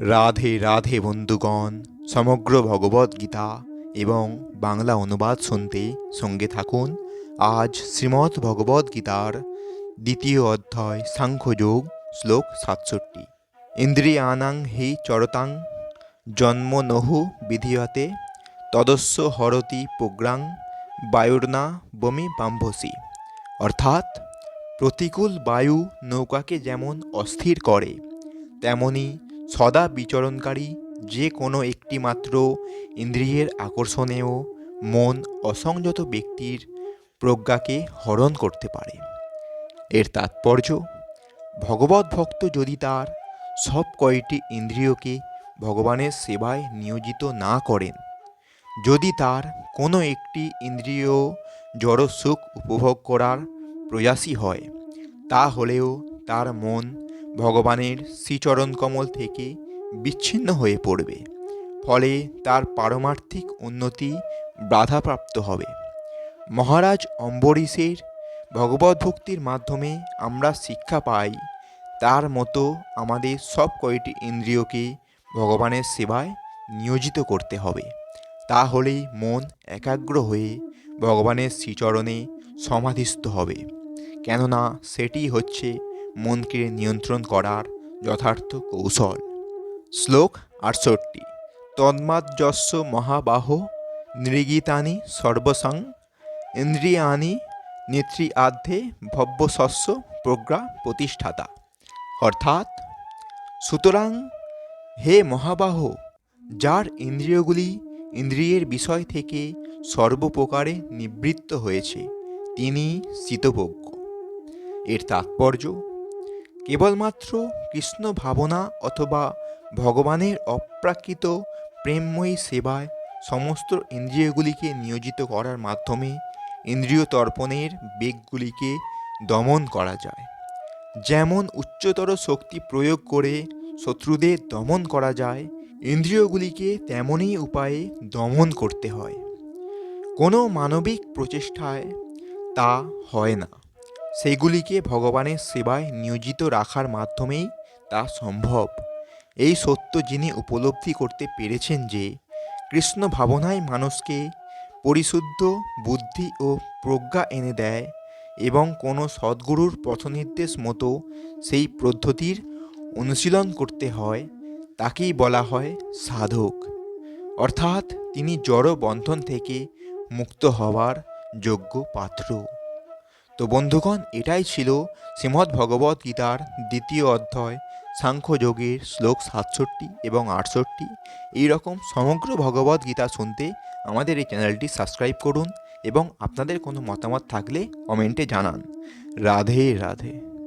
রাধে রাধে বন্ধুগণ, সমগ্র ভগবদ গীতা এবং বাংলা অনুবাদ শুনতে সঙ্গে থাকুন। আজ শ্রীমদ্ ভগবদ গীতার দ্বিতীয় অধ্যায়, সাংখ্যযোগ, শ্লোক সাতষট্টি। ইন্দ্রিয়ানাং হি চরতাং, জন্ম নহু বিধিয়তে, তদস্য হরতি প্রগ্রাং বায়ুর্না বমি বাম্ভসি। অর্থাৎ, প্রতিকূল বায়ু নৌকাকে যেমন অস্থির করে, তেমনি সদা বিচরণকারী যে কোনো একটি মাত্র ইন্দ্রিয়ের আকর্ষণেও মন অসংযত ব্যক্তির প্রজ্ঞাকে হরণ করতে পারে। এর তাৎপর্য, ভগবত ভক্ত যদি তার সব কয়টি ইন্দ্রিয়কে ভগবানের সেবায় নিয়োজিত না করেন, যদি তার কোনো একটি ইন্দ্রিয় জড় সুখ উপভোগ করার প্রয়াসী হয়, তাহলেও তার মন ভগবানের শ্রীচরণ কমল থেকে বিচ্ছিন্ন হয়ে পড়বে। ফলে তার পারমার্থিক উন্নতি বাধাপ্রাপ্ত হবে। মহারাজ অম্বরীশের ভগবত ভক্তির মাধ্যমে আমরা শিক্ষা পাই, তার মতো আমাদের সব কয়টি ইন্দ্রিয়কে ভগবানের সেবায় নিয়োজিত করতে হবে। তাহলেই মন একাগ্র হয়ে ভগবানের শ্রীচরণে সমাধিস্থ হবে। কেননা সেটি হচ্ছে মনকে নিয়ন্ত্রণ করার যথার্থ কৌশল। শ্লোক আটষট্টি। তন্মাজ্জস্য মহাবাহ নৃগীতানি সর্বসং ইন্দ্রিয়ানি নেত্রী আধ্যে ভব্যশস্য প্রজ্ঞা প্রতিষ্ঠাতা। অর্থাৎ, সুতরাং হে মহাবাহ, যার ইন্দ্রিয়গুলি ইন্দ্রিয়ের বিষয় থেকে সর্বপ্রকারে নিবৃত্ত হয়েছে, তিনি শীতভোগ্য এর তাৎপর্য কেবলমাত্র কৃষ্ণ ভাবনা অথবা ভগবানের অপ্রাকৃত প্রেমময়ী সেবায় সমস্ত ইন্দ্রিয়গুলিকে নিয়োজিত করার মাধ্যমে ইন্দ্রিয় তর্পণের বেগগুলিকে দমন করা যায়। যেমন উচ্চতর শক্তি প্রয়োগ করে শত্রুদের দমন করা যায়, ইন্দ্রিয়গুলিকে তেমনই উপায়ে দমন করতে হয়। কোনো মানবিক প্রচেষ্টায় তা হয় না। সেগুলিকে ভগবানের সেবায় নিয়োজিত রাখার মাধ্যমেই তা সম্ভব। এই সত্য যিনি উপলব্ধি করতে পেরেছেন যে, কৃষ্ণ ভাবনাই মানুষকে পরিশুদ্ধ, বুদ্ধি ও প্রজ্ঞা এনে দেয় এবং কোনো সদ্গুরুর পথনির্দেশ মতো সেই পদ্ধতির অনুশীলন করতে হয়, তাকেই বলা হয় সাধক। অর্থাৎ তিনি জড় বন্ধন থেকে মুক্ত হওয়ার যোগ্য পাত্র। তো বন্ধুগণ, এটাই ছিল শ্রীমদ্ ভগবত গীতার দ্বিতীয় অধ্যায়, সাংখ্যযোগের শ্লোক সাতষট্টি এবং আটষট্টি। এইরকম সমগ্র ভগবত গীতা শুনতে আমাদের এই চ্যানেলটি সাবস্ক্রাইব করুন এবং আপনাদের কোনো মতামত থাকলে কমেন্টে জানান। রাধে রাধে।